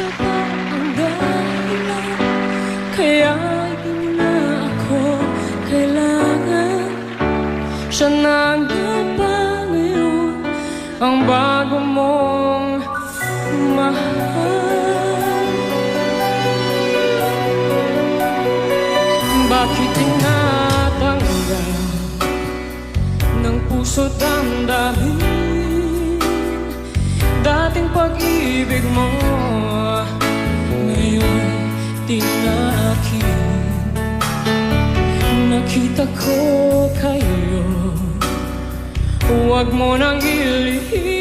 siya ba? Kaya hindi na ako kailangan Siya ang dapat mong mahal. Bakit tinatanggal Ng puso damdamin? Dating pag-ibig mo tinakip Nakita ko kayo. Huwag mo nang ilihim